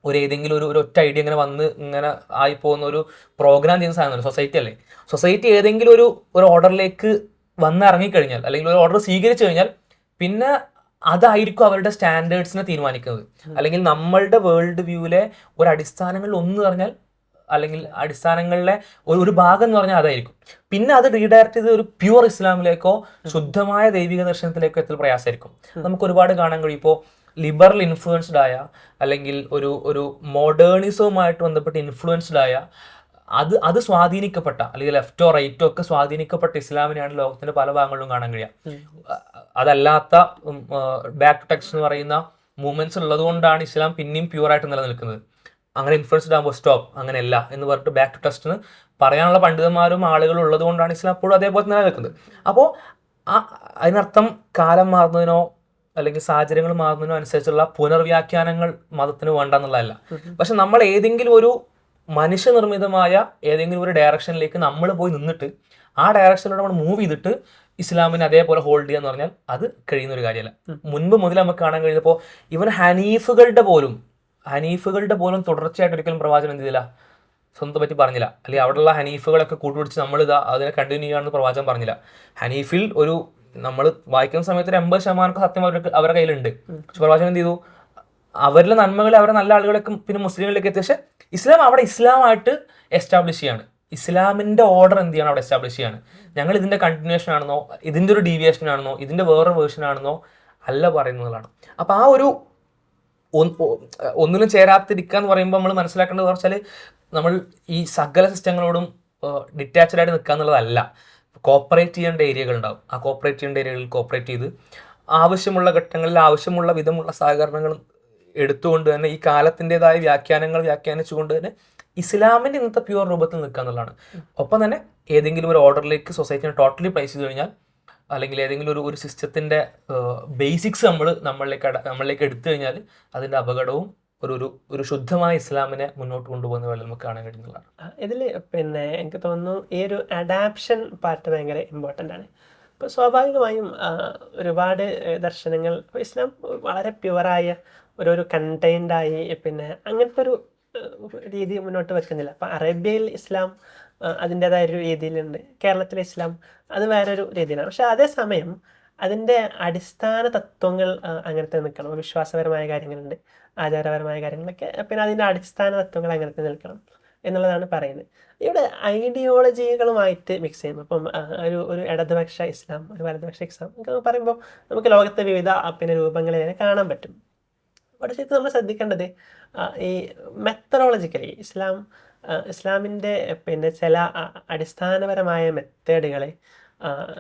ഒരു ഏതെങ്കിലും ഒരു ഒരു ഒറ്റ ഐഡിയ ഇങ്ങനെ വന്ന് ഇങ്ങനെ ആയി പോകുന്ന ഒരു പ്രോഗ്രാം ചെയ്യുന്ന സാധനമല്ല സൊസൈറ്റി അല്ലേ? സൊസൈറ്റി ഏതെങ്കിലും ഒരു ഒരു ഓർഡറിലേക്ക് വന്ന് ഇറങ്ങിക്കഴിഞ്ഞാൽ അല്ലെങ്കിൽ ഒരു ഓർഡർ സ്വീകരിച്ചു കഴിഞ്ഞാൽ പിന്നെ അതായിരിക്കും അവരുടെ സ്റ്റാൻഡേർഡ്സിനെ തീരുമാനിക്കുന്നത്. അല്ലെങ്കിൽ നമ്മളുടെ വേൾഡ് വ്യൂവിലെ ഒരു അടിസ്ഥാനങ്ങളിൽ ഒന്ന് പറഞ്ഞാൽ അല്ലെങ്കിൽ അടിസ്ഥാനങ്ങളിലെ ഒരു ഒരു ഭാഗം എന്ന് പറഞ്ഞാൽ അതായിരിക്കും. പിന്നെ അത് റീഡയറക്ട് ചെയ്ത് ഒരു പ്യുവർ ഇസ്ലാമിലേക്കോ ശുദ്ധമായ ദൈവിക ദർശനത്തിലേക്കോ എത്തൽ പ്രയാസമായിരിക്കും. നമുക്ക് ഒരുപാട് കാണാൻ കഴിയും. ഇപ്പോൾ ലിബറൽ ഇൻഫ്ലുവൻസ്ഡ് ആയ അല്ലെങ്കിൽ ഒരു ഒരു മോഡേണിസവുമായിട്ട് ബന്ധപ്പെട്ട് ഇൻഫ്ലുവൻസ്ഡ് ആയ അത് അത് സ്വാധീനിക്കപ്പെട്ട അല്ലെങ്കിൽ ലെഫ്റ്റോ റൈറ്റോ ഒക്കെ സ്വാധീനിക്കപ്പെട്ട ഇസ്ലാമിനെയാണ് ലോകത്തിന്റെ പല ഭാഗങ്ങളിലും കാണാൻ കഴിയുക. അതല്ലാത്ത ബാക്ക് ടെക്സ് എന്ന് പറയുന്ന മൂവ്മെന്റ്സ് ഉള്ളതുകൊണ്ടാണ് ഇസ്ലാം പിന്നെയും പ്യൂർ ആയിട്ട് നിലനിൽക്കുന്നത്. അങ്ങനെ ഇൻഫ്ലുവൻസ്ഡ് ആകുമ്പോൾ സ്റ്റോപ്പ് അങ്ങനെയല്ല എന്ന് പറഞ്ഞിട്ട് ബാക്ക് ടു ടെസ്റ്റിന് പറയാനുള്ള പണ്ഡിതന്മാരും ആളുകളും ഉള്ളത് കൊണ്ടാണ് ഇസ്ലാം അപ്പോഴും അതേപോലെ നിലനിൽക്കുന്നത്. അപ്പോൾ ആ അതിനർത്ഥം കാലം മാറുന്നതിനോ അല്ലെങ്കിൽ സാഹചര്യങ്ങൾ മാറുന്നതിനോ അനുസരിച്ചുള്ള പുനർവ്യാഖ്യാനങ്ങൾ മതത്തിന് വേണ്ട എന്നുള്ളതല്ല. പക്ഷെ നമ്മൾ ഏതെങ്കിലും ഒരു മനുഷ്യനിർമ്മിതമായ ഏതെങ്കിലും ഒരു ഡയറക്ഷനിലേക്ക് നമ്മൾ പോയി നിന്നിട്ട് ആ ഡയറക്ഷനിലൂടെ നമ്മൾ മൂവ് ചെയ്തിട്ട് ഇസ്ലാമിനെ അതേപോലെ ഹോൾഡ് ചെയ്യാന്ന് പറഞ്ഞാൽ അത് കഴിയുന്ന ഒരു കാര്യമല്ല. മുൻപ് മുതൽ നമുക്ക് കാണാൻ കഴിയുന്നപ്പോൾ ഇവൻ ഹനീഫുകളുടെ പോലും ഹനീഫുകളുടെ പോലും തുടർച്ചയായിട്ട് ഒരിക്കലും പ്രവാചനം എന്ത് ചെയ്തില്ല? സ്വന്തം പറ്റി പറഞ്ഞില്ല. അല്ലെങ്കിൽ അവിടെയുള്ള ഹനീഫുകളൊക്കെ കൂട്ടുപിടിച്ച് നമ്മൾ ഇതാ അതിനെ കണ്ടിന്യൂ ചെയ്യാണെന്ന് പ്രവാചകം പറഞ്ഞില്ല. ഹനീഫിൽ ഒരു നമ്മൾ വായിക്കുന്ന സമയത്ത് ഒരു എൺപത് ശതമാനം സത്യം അവരുടെ അവരുടെ കയ്യിലുണ്ട്. പക്ഷെ പ്രവാചകൻ എന്ത് ചെയ്തു? അവരിലെ നന്മകൾ അവരുടെ നല്ല ആളുകളൊക്കെ പിന്നെ മുസ്ലിങ്ങളിലേക്ക് എത്തി. പക്ഷേ ഇസ്ലാം അവിടെ ഇസ്ലാമായിട്ട് എസ്റ്റാബ്ലിഷ് ചെയ്യാണ്. ഇസ്ലാമിന്റെ ഓർഡർ എന്ത് ചെയ്യണം? അവിടെ എസ്റ്റാബ്ലിഷ് ചെയ്യാണ്. ഞങ്ങൾ ഇതിന്റെ കണ്ടിന്യൂഷൻ ആണെന്നോ ഇതിന്റെ ഒരു ഡീവിയേഷൻ ആണെന്നോ ഇതിന്റെ വേറൊരു വേർഷൻ ആണെന്നോ അല്ല പറയുന്നതാണ്. അപ്പോൾ ആ ഒരു ഒന്നിനും ചേരാത്തിരിക്കുക എന്ന് പറയുമ്പോൾ നമ്മൾ മനസ്സിലാക്കേണ്ടത് വെച്ചാൽ നമ്മൾ ഈ സകല സിസ്റ്റങ്ങളോടും ഡിറ്റാച്ച്ഡ് ആയിട്ട് നിൽക്കുക എന്നുള്ളതല്ല. കോപ്പറേറ്റ് ചെയ്യേണ്ട ഏരിയകൾ ഉണ്ടാവും. ആ കോപ്പറേറ്റ് ചെയ്യേണ്ട ഏരിയകളിൽ കോപ്പറേറ്റ് ചെയ്ത് ആവശ്യമുള്ള ഘട്ടങ്ങളിൽ ആവശ്യമുള്ള വിധമുള്ള സഹകരണങ്ങൾ എടുത്തുകൊണ്ട് തന്നെ ഈ കാലത്തിന്റെതായ വ്യാഖ്യാനങ്ങൾ വ്യാഖ്യാനിച്ചുകൊണ്ട് തന്നെ ഇസ്ലാമിന്റെ ഇന്നത്തെ പ്യുവർ രൂപത്തിൽ നിൽക്കുക എന്നുള്ളതാണ്. ഒപ്പം തന്നെ ഏതെങ്കിലും ഒരു ഓർഡറിലേക്ക് സൊസൈറ്റിനെ ടോട്ടലി പ്ലേസ് ചെയ്ത് കഴിഞ്ഞാൽ അല്ലെങ്കിൽ ഏതെങ്കിലും ഒരു ഒരു സിസ്റ്റത്തിന്റെ ബേസിക്സ് നമ്മൾ നമ്മളിലേക്ക് നമ്മളിലേക്ക് എടുത്തു കഴിഞ്ഞാൽ അതിന്റെ അപകടവും ഒരു ഒരു ഒരു ശുദ്ധമായ ഇസ്ലാമിനെ മുന്നോട്ട് കൊണ്ടുപോകുന്ന പോലെ നമുക്ക് കാണാൻ കഴിയുന്നതാണ് ഇതിൽ പിന്നെ എനിക്ക് തോന്നുന്നു ഈ ഒരു അഡാപ്ഷൻ പാർട്ട് ഭയങ്കര ഇമ്പോർട്ടന്റ് ആണ്. ഇപ്പോൾ സ്വാഭാവികമായും ഒരുപാട് ദർശനങ്ങൾ ഇസ്ലാം വളരെ പ്യുവറായ ഒരു ഒരു കണ്ടെയ്ൻഡായി പിന്നെ അങ്ങനത്തെ ഒരു രീതി മുന്നോട്ട് വെക്കുന്നില്ല. അപ്പം അറേബ്യയിൽ ഇസ്ലാം അതിന്റേതായ ഒരു രീതിയിലുണ്ട്. കേരളത്തിലെ ഇസ്ലാം അത് വേറൊരു രീതിയിലാണ്. പക്ഷെ അതേസമയം അതിന്റെ അടിസ്ഥാന തത്വങ്ങൾ അങ്ങനത്തെ നിൽക്കണം. വിശ്വാസപരമായ കാര്യങ്ങളുണ്ട് ആചാരപരമായ കാര്യങ്ങളൊക്കെ പിന്നെ അതിന്റെ അടിസ്ഥാന തത്വങ്ങൾ അങ്ങനത്തെ നിൽക്കണം എന്നുള്ളതാണ് പറയുന്നത്. ഇവിടെ ഐഡിയോളജികളുമായിട്ട് മിക്സ് ചെയ്യുമ്പോൾ അപ്പം ഒരു ഒരു ഇടതുപക്ഷ ഇസ്ലാം ഒരു വലതുപക്ഷ ഇസ്ലാം പറയുമ്പോൾ നമുക്ക് ലോകത്തെ വിവിധ പിന്നെ രൂപങ്ങളെ തന്നെ കാണാൻ പറ്റും. അവിടെ ശരിക്കും നമ്മൾ ശ്രദ്ധിക്കേണ്ടത് ഈ മെത്തഡോളജിക്കലി ഇസ്ലാം ഇസ്ലാമിന്റെ പിന്നെ ചില അടിസ്ഥാനപരമായ മെത്തേഡുകളെ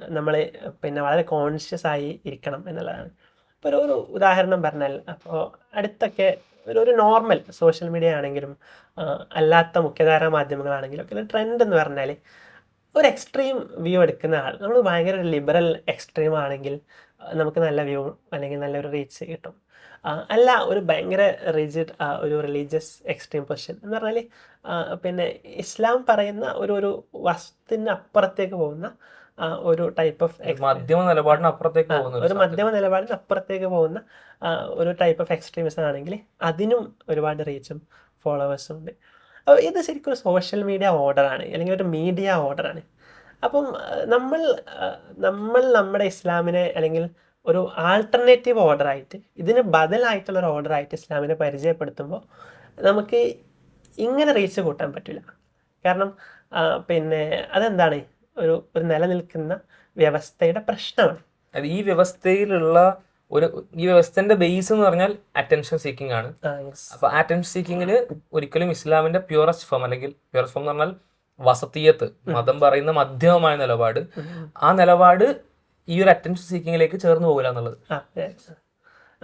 നമ്മൾ പിന്നെ വളരെ കോൺഷ്യസ് ആയി ഇരിക്കണം എന്നുള്ളതാണ്. ഇപ്പോൾ ഒരു ഉദാഹരണം പറഞ്ഞാൽ അപ്പോൾ അടുത്തൊക്കെ ഒരു ഒരു നോർമൽ സോഷ്യൽ മീഡിയ ആണെങ്കിലും അല്ലാത്ത മുഖ്യധാരാ മാധ്യമങ്ങളാണെങ്കിലും ഒക്കെ ട്രെൻഡ് എന്ന് പറഞ്ഞാൽ ഒരു എക്സ്ട്രീം വ്യൂ എടുക്കുന്ന ആൾ നമ്മൾ ഭയങ്കര ഒരു ലിബറൽ എക്സ്ട്രീം ആണെങ്കിൽ നമുക്ക് നല്ല വ്യൂ അല്ലെങ്കിൽ നല്ലൊരു റീച്ച് കിട്ടും. അല്ല ഒരു ഭയങ്കര റിജിഡ് ഒരു റിലീജിയസ് എക്സ്ട്രീം പൊസിഷൻ എന്ന് പറഞ്ഞാൽ പിന്നെ ഇസ്ലാം പറയുന്ന ഒരു ഒരു വസ്തുവിന് അപ്പുറത്തേക്ക് പോകുന്ന ഒരു ടൈപ്പ് ഓഫ് മധ്യമ നിലപാടിന് അപ്പുറത്തേക്ക് പോകുന്ന ഒരു മധ്യമ നിലപാടിന് അപ്പുറത്തേക്ക് പോകുന്ന ഒരു ടൈപ്പ് ഓഫ് എക്സ്ട്രീമിസം ആണെങ്കിൽ അതിനും ഒരുപാട് റീച്ചും ഫോളോവേഴ്സും ഉണ്ട്. അപ്പോൾ ഇത് ശരിക്കും ഒരു സോഷ്യൽ മീഡിയ ഓർഡറാണ് അല്ലെങ്കിൽ ഒരു മീഡിയ ഓർഡറാണ് അപ്പം നമ്മൾ നമ്മൾ നമ്മുടെ ഇസ്ലാമിനെ അല്ലെങ്കിൽ ഒരു ആൾട്ടർനേറ്റീവ് ഓർഡറായിട്ട് ഇതിന് ബദലായിട്ടുള്ള ഒരു ഓർഡറായിട്ട് ഇസ്ലാമിനെ പരിചയപ്പെടുത്തുമ്പോൾ നമുക്ക് ഇങ്ങനെ റീച്ച് കൂട്ടാൻ പറ്റില്ല. കാരണം പിന്നെ അതെന്താണ്? ഒരു ഒരു നിലനിൽക്കുന്ന വ്യവസ്ഥയുടെ പ്രശ്നമാണ്. അത് ഈ വ്യവസ്ഥയിലുള്ള ഒരു ഈ വ്യവസ്ഥന്റെ ബേസ് എന്ന് പറഞ്ഞാൽ അറ്റൻഷൻ സീക്കിംഗ് ആണ്. അപ്പോൾ അപ്പൊ അറ്റൻഷൻ സീക്കിങ്ങിൽ ഒരിക്കലും ഇസ്ലാമിന്റെ പ്യൂറസ്റ്റ് ഫോം അല്ലെങ്കിൽ പ്യൂറസ്റ്റ് ഫോം എന്ന് പറഞ്ഞാൽ വസത്തീയത്ത് മതം പറയുന്ന മധ്യമമായ നിലപാട്. ആ നിലപാട് ഈ ഒരു അറ്റൻഷൻ സീക്കിങ്ങിലേക്ക് ചേർന്ന് പോകില്ല എന്നുള്ളത്.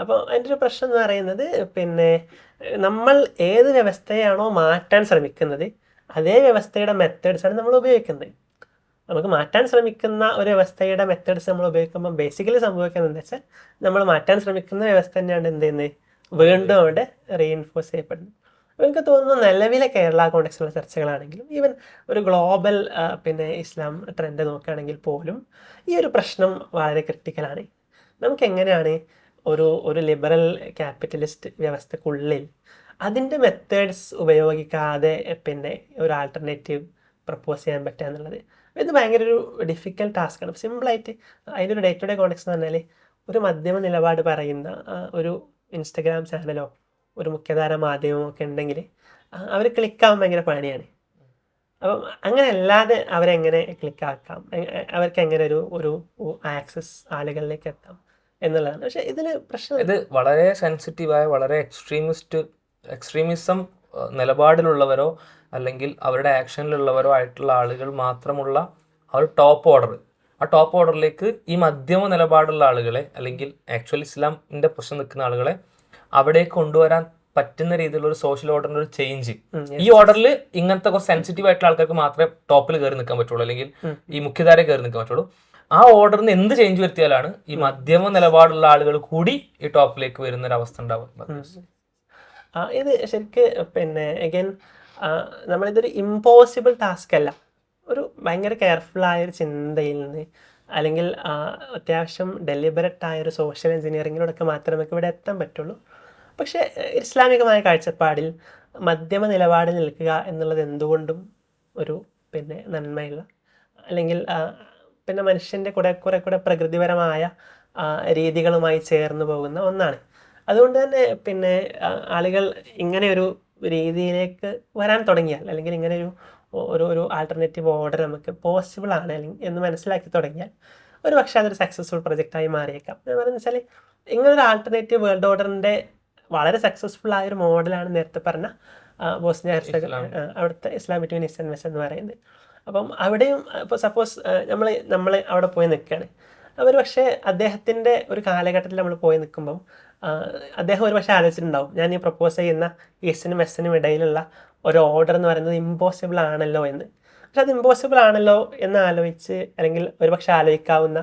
അപ്പോൾ അതിന്റെ ഒരു പ്രശ്നം എന്ന് പറയുന്നത് പിന്നെ നമ്മൾ ഏത് വ്യവസ്ഥയാണോ മാറ്റാൻ ശ്രമിക്കുന്നത് അതേ വ്യവസ്ഥയുടെ മെത്തേഡ്സ് ആണ് നമ്മൾ ഉപയോഗിക്കുന്നത്. നമുക്ക് മാറ്റാൻ ശ്രമിക്കുന്ന ഒരു വ്യവസ്ഥയുടെ മെത്തേഡ്സ് നമ്മൾ ഉപയോഗിക്കുമ്പോൾ ബേസിക്കലി സംഭവിക്കുന്നത് എന്താ വെച്ചാൽ നമ്മൾ മാറ്റാൻ ശ്രമിക്കുന്ന വ്യവസ്ഥ തന്നെയാണ് എന്ത് ചെയ്യുന്നത് വീണ്ടും അവിടെ റീഇൻഫോഴ്സ് ചെയ്യപ്പെടുന്നത്. എനിക്ക് തോന്നുന്നു നിലവിലെ കേരള കോണ്ടെക്സ്റ്റുള്ള ചർച്ചകളാണെങ്കിലും ഈവൻ ഒരു ഗ്ലോബൽ പിന്നെ ഇസ്ലാം ട്രെൻഡ് നോക്കുകയാണെങ്കിൽ പോലും ഈ ഒരു പ്രശ്നം വളരെ ക്രിട്ടിക്കലാണ് നമുക്ക് എങ്ങനെയാണ് ഒരു ഒരു ലിബറൽ ക്യാപിറ്റലിസ്റ്റ് വ്യവസ്ഥക്കുള്ളിൽ അതിന്റെ മെത്തേഡ്സ് ഉപയോഗിക്കാതെ പിന്നെ ഒരു ആൾട്ടർനേറ്റീവ് പ്രപ്പോസ് ചെയ്യാൻ പറ്റുക എന്നുള്ളത്? ഇത് ഭയങ്കര ഒരു ഡിഫിക്കൽട്ട് ടാസ്ക്കാണ് സിമ്പിളായിട്ട് അതിന്റെ ഒരു ഡേ ടു ഡേ കോണ്ടെക്സ് എന്ന് പറഞ്ഞാൽ ഒരു മധ്യമ നിലപാട് പറയുന്ന ഒരു ഇൻസ്റ്റഗ്രാം ചാനലോ ഒരു മുഖ്യധാര മാധ്യമമൊക്കെ ഉണ്ടെങ്കിൽ അവർ ക്ലിക്കാവാൻ ഭയങ്കര പണിയാണ്. അപ്പം അങ്ങനെ അല്ലാതെ അവരെങ്ങനെ ക്ലിക്കാക്കാം അവർക്ക് എങ്ങനെ ഒരു ഒരു ആക്സസ് ആളുകളിലേക്ക് എത്താം എന്നുള്ളതാണ്. പക്ഷെ ഇതിൽ പ്രശ്നം ഇത് വളരെ സെൻസിറ്റീവായ വളരെ എക്സ്ട്രീമിസ്റ്റ് എക്സ്ട്രീമിസം നിലപാടിലുള്ളവരോ അല്ലെങ്കിൽ അവരുടെ ആക്ഷനിലുള്ളവരോ ആയിട്ടുള്ള ആളുകൾ മാത്രമുള്ള ആ ഒരു ടോപ്പ് ഓർഡർ ആ ടോപ്പ് ഓർഡറിലേക്ക് ഈ മധ്യമ നിലപാടുള്ള ആളുകളെ അല്ലെങ്കിൽ ആക്ച്വൽ ഇസ്ലാമിന്റെ പ്രശ്നം നിൽക്കുന്ന ആളുകളെ അവിടേക്ക് കൊണ്ടുവരാൻ പറ്റുന്ന രീതിയിലുള്ള ഒരു സോഷ്യൽ ഓർഡറിന്റെ ഒരു ചേഞ്ച് ഈ ഓർഡറിൽ ഇങ്ങനത്തെ കുറച്ച് സെൻസിറ്റീവ് ആയിട്ടുള്ള ആൾക്കാർക്ക് മാത്രമേ ടോപ്പിൽ കയറി നിൽക്കാൻ പറ്റുള്ളൂ. അല്ലെങ്കിൽ ഈ മുഖ്യധാര കയറി നിൽക്കാൻ പറ്റുള്ളൂ. ആ ഓർഡറിന് എന്ത് ചേഞ്ച് വരുത്തിയാലാണ് ഈ മധ്യമ നിലപാടുള്ള ആളുകൾ കൂടി ഈ ടോപ്പിലേക്ക് വരുന്ന ഒരു അവസ്ഥ ഉണ്ടാവുന്നത്. ഇത് ശരിക്ക് പിന്നെ അഗൈൻ നമ്മളിതൊരു ഇമ്പോസിബിൾ ടാസ്ക് അല്ല. ഒരു ഭയങ്കര കെയർഫുൾ ആയ ഒരു ചിന്തയിൽ നിന്ന് അല്ലെങ്കിൽ അത്യാവശ്യം ഡെലിബറേറ്റ് ആയ ഒരു സോഷ്യൽ എഞ്ചിനീയറിങ്ങിലൂടെയൊക്കെ മാത്രമേ നമുക്ക് ഇവിടെ എത്താൻ പറ്റുള്ളൂ. പക്ഷേ ഇസ്ലാമികമായ കാഴ്ചപ്പാടിൽ മധ്യമ നിലപാടിൽ നിൽക്കുക എന്നുള്ളത് എന്തുകൊണ്ടും ഒരു പിന്നെ നന്മയുള്ള അല്ലെങ്കിൽ പിന്നെ മനുഷ്യന്റെ കൂടെ കുറെ കൂടെ പ്രകൃതിപരമായ രീതികളുമായി ചേർന്ന് പോകുന്ന ഒന്നാണ്. അതുകൊണ്ട് തന്നെ പിന്നെ ആളുകൾ ഇങ്ങനെ ഒരു രീതിയിലേക്ക് വരാൻ തുടങ്ങിയാൽ അല്ലെങ്കിൽ ഇങ്ങനെ ഒരു ഒരു ഒരു ആൾട്ടർനേറ്റീവ് ഓർഡർ നമുക്ക് പോസിബിൾ ആണ് അല്ലെങ്കിൽ എന്ന് മനസ്സിലാക്കി തുടങ്ങിയാൽ ഒരു പക്ഷേ അതൊരു സക്സസ്ഫുൾ പ്രൊജക്റ്റായി മാറിയേക്കാം. എന്ന് പറയുന്നത് വെച്ചാൽ ഇങ്ങനെ ഒരു ആൾട്ടർനേറ്റീവ് വേൾഡ് ഓർഡറിന്റെ വളരെ സക്സസ്ഫുൾ ആയ ഒരു മോഡലാണ് നേരത്തെ പറഞ്ഞ ബോസ്നിയ ഹെർസഗ അവിടുത്തെ ഇസ്ലാമിക് ട്യൂനിസ് ഇൻവെസ്റ്റ് എന്ന് പറയുന്നത്. അപ്പം അവിടെയും ഇപ്പോൾ സപ്പോസ് നമ്മൾ നമ്മൾ അവിടെ പോയി നിൽക്കുകയാണ് അവർ പക്ഷേ അദ്ദേഹത്തിന്റെ ഒരു കാലഘട്ടത്തിൽ നമ്മൾ പോയി നിൽക്കുമ്പം അദ്ദേഹം ഒരു പക്ഷേ ആലോചിച്ചിട്ടുണ്ടാവും ഞാൻ ഈ പ്രപ്പോസ് ചെയ്യുന്ന ഈസ്റ്റിനും വെസ്റ്റിനും ഇടയിലുള്ള ഒരു ഓർഡർ എന്ന് പറയുന്നത് ഇമ്പോസിബിൾ ആണല്ലോ എന്ന്. പക്ഷെ അത് ഇമ്പോസിബിൾ ആണല്ലോ എന്ന് ആലോചിച്ച് അല്ലെങ്കിൽ ഒരു പക്ഷേ ആലോചിക്കാവുന്ന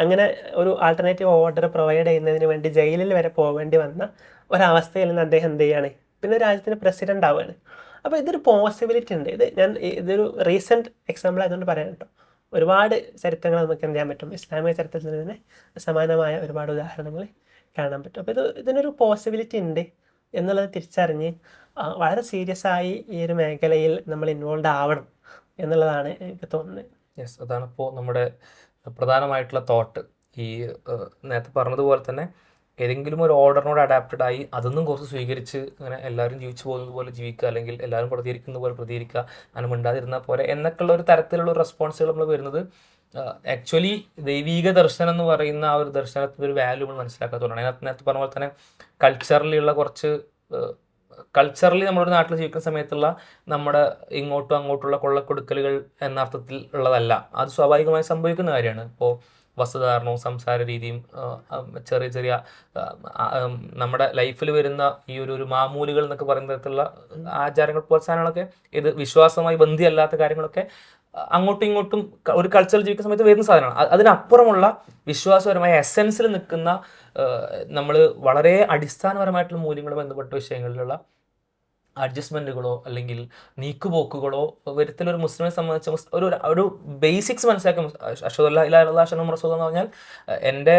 അങ്ങനെ ഒരു ആൾട്ടർനേറ്റീവ് ഓർഡർ പ്രൊവൈഡ് ചെയ്യുന്നതിന് വേണ്ടി ജയിലിൽ വരെ പോകേണ്ടി വന്ന ഒരവസ്ഥയിൽ നിന്ന് അദ്ദേഹം എന്ത് ചെയ്യാണ്? പിന്നെ രാജ്യത്തിന് പ്രസിഡന്റ് ആവുകയാണ്. അപ്പോൾ ഇതൊരു പോസിബിലിറ്റി ഉണ്ട്. ഇത് ഞാൻ ഇതൊരു റീസെന്റ് എക്സാമ്പിൾ ആയതുകൊണ്ട് പറയാൻ കേട്ടോ. ഒരുപാട് ചരിത്രങ്ങൾ നമുക്ക് എന്ത് ചെയ്യാൻ പറ്റും? ഇസ്ലാമിക ചരിത്രത്തിൽ തന്നെ സമാനമായ ഒരുപാട് ഉദാഹരണങ്ങൾ കാണാൻ പറ്റും. അപ്പോൾ ഇത് ഇതിനൊരു പോസിബിലിറ്റി ഉണ്ട് എന്നുള്ളത് തിരിച്ചറിഞ്ഞ് വളരെ സീരിയസ് ആയി ഈ ഒരു മേഖലയിൽ നമ്മൾ ഇൻവോൾവ് ആവണം എന്നുള്ളതാണ് എനിക്ക് തോന്നുന്നത്. യെസ് അതാണ് ഇപ്പോൾ നമ്മുടെ പ്രധാനമായിട്ടുള്ള തോട്ട് ഈ നേരത്തെ പറഞ്ഞതുപോലെ തന്നെ ഏതെങ്കിലും ഒരു ഓർഡറിനോട് അഡാപ്റ്റഡ് ആയി അതൊന്നും കുറച്ച് സ്വീകരിച്ച് അങ്ങനെ എല്ലാവരും ജീവിച്ചു പോകുന്നത് പോലെ ജീവിക്കുക അല്ലെങ്കിൽ എല്ലാവരും പ്രതികരിക്കുന്ന പോലെ പ്രതികരിക്കുക അങ്ങനെ മിണ്ടാതിരുന്ന പോലെ എന്നൊക്കെയുള്ള ഒരു തരത്തിലുള്ള റെസ്പോൺസുകൾ നമ്മൾ വരുന്നത്. ആക്ച്വലി ദൈവീക ദർശനം എന്ന് പറയുന്ന ആ ഒരു ദർശനത്തിന്റെ ഒരു വാല്യൂ നമ്മൾ മനസ്സിലാക്കാത്തതുകൊണ്ടാണ് അതിനകത്ത് നേരത്തെ പറഞ്ഞ പോലെ തന്നെ കൾച്ചറലിയുള്ള കുറച്ച് കൾച്ചറലി നമ്മുടെ നാട്ടിൽ ജീവിക്കുന്ന സമയത്തുള്ള നമ്മുടെ ഇങ്ങോട്ടും അങ്ങോട്ടുള്ള കൊള്ളക്കൊടുക്കലുകൾ എന്ന അർത്ഥത്തിൽ ഉള്ളതല്ല. അത് സ്വാഭാവികമായി സംഭവിക്കുന്ന കാര്യമാണ്. ഇപ്പോൾ വസ്ത്രധാരണവും സംസാര രീതിയും ചെറിയ ചെറിയ നമ്മുടെ ലൈഫിൽ വരുന്ന ഈ ഒരു ഒരു മാമൂലുകൾ എന്നൊക്കെ പറയുന്ന തരത്തിലുള്ള ആചാരങ്ങൾ പ്രോത്സാഹനങ്ങളൊക്കെ ഇത് വിശ്വാസമായി ബന്ധിയല്ലാത്ത കാര്യങ്ങളൊക്കെ അങ്ങോട്ടും ഇങ്ങോട്ടും ഒരു കൾച്ചറിൽ ജീവിക്കുന്ന സമയത്ത് വരുന്ന സാധനമാണ്. അതിനപ്പുറമുള്ള വിശ്വാസപരമായ എസെൻസിൽ നിൽക്കുന്ന നമ്മൾ വളരെ അടിസ്ഥാനപരമായിട്ടുള്ള മൂല്യങ്ങൾ ബന്ധപ്പെട്ട വിഷയങ്ങളിലുള്ള അഡ്ജസ്റ്റ്മെന്റുകളോ അല്ലെങ്കിൽ നീക്കുപോക്കുകളോ വരുത്തൽ ഒരു മുസ്ലിമിനെ സംബന്ധിച്ച് ഒരു ഒരു ബേസിക്സ് മനസ്സിലാക്കി അഷദുല്ല ഇലാഹുല്ലാ റസൂൽ എന്ന് പറഞ്ഞാൽ എന്റെ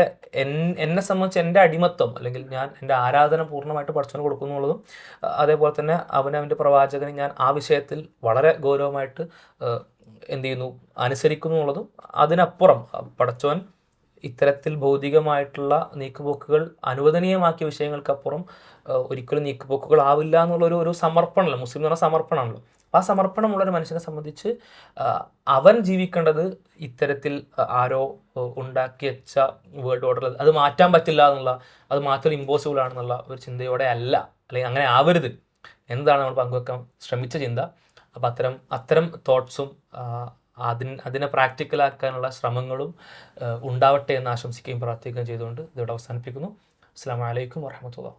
എന്നെ സംബന്ധിച്ച് എന്റെ അടിമത്വം അല്ലെങ്കിൽ ഞാൻ എന്റെ ആരാധന പൂർണമായിട്ട് പഠിച്ചവന് കൊടുക്കുന്നു എന്നുള്ളതും അതേപോലെ തന്നെ അവനവന്റെ പ്രവാചകന് ഞാൻ ആ വിഷയത്തിൽ വളരെ ഗൗരവമായിട്ട് എന്ത് ചെയ്യുന്നു അനുസരിക്കുന്നു എന്നുള്ളതും അതിനപ്പുറം പഠിച്ചവൻ ഇത്തരത്തിൽ ഭൗതികമായിട്ടുള്ള നീക്കുപോക്കുകൾ അനുവദനീയമാക്കിയ വിഷയങ്ങൾക്കപ്പുറം ഒരിക്കലും നീക്കുപോക്കുകൾ ആവില്ല എന്നുള്ളൊരു ഒരു സമർപ്പണമല്ലോ. മുസ്ലിം എന്ന് പറഞ്ഞാൽ സമർപ്പണമാണല്ലോ. അപ്പോൾ ആ സമർപ്പണമുള്ള ഒരു മനുഷ്യനെ സംബന്ധിച്ച് അവൻ ജീവിക്കേണ്ടത് ഇത്തരത്തിൽ ആരോ ഉണ്ടാക്കി വെച്ച വേൾഡ് ഓർഡർ അത് മാറ്റാൻ പറ്റില്ല എന്നുള്ള അത് മാറ്റം ഇമ്പോസിബിൾ ആണെന്നുള്ള ഒരു ചിന്തയോടെ അല്ല. അല്ലെങ്കിൽ അങ്ങനെ ആവരുത്. എന്താണ് നമ്മൾ പങ്കുവെക്കാൻ ശ്രമിച്ച ചിന്ത? അപ്പം അത്തരം അത്തരം തോട്ട്സും അതിന് അതിനെ പ്രാക്ടിക്കലാക്കാനുള്ള ശ്രമങ്ങളും ഉണ്ടാവട്ടെ എന്ന് ആശംസിക്കുകയും പ്രാർത്ഥിക്കുകയും ചെയ്തുകൊണ്ട് ഇതോടെ അവസാനിപ്പിക്കുന്നു. അസ്സാം വലൈക്കും വർഹമത്തുള്ള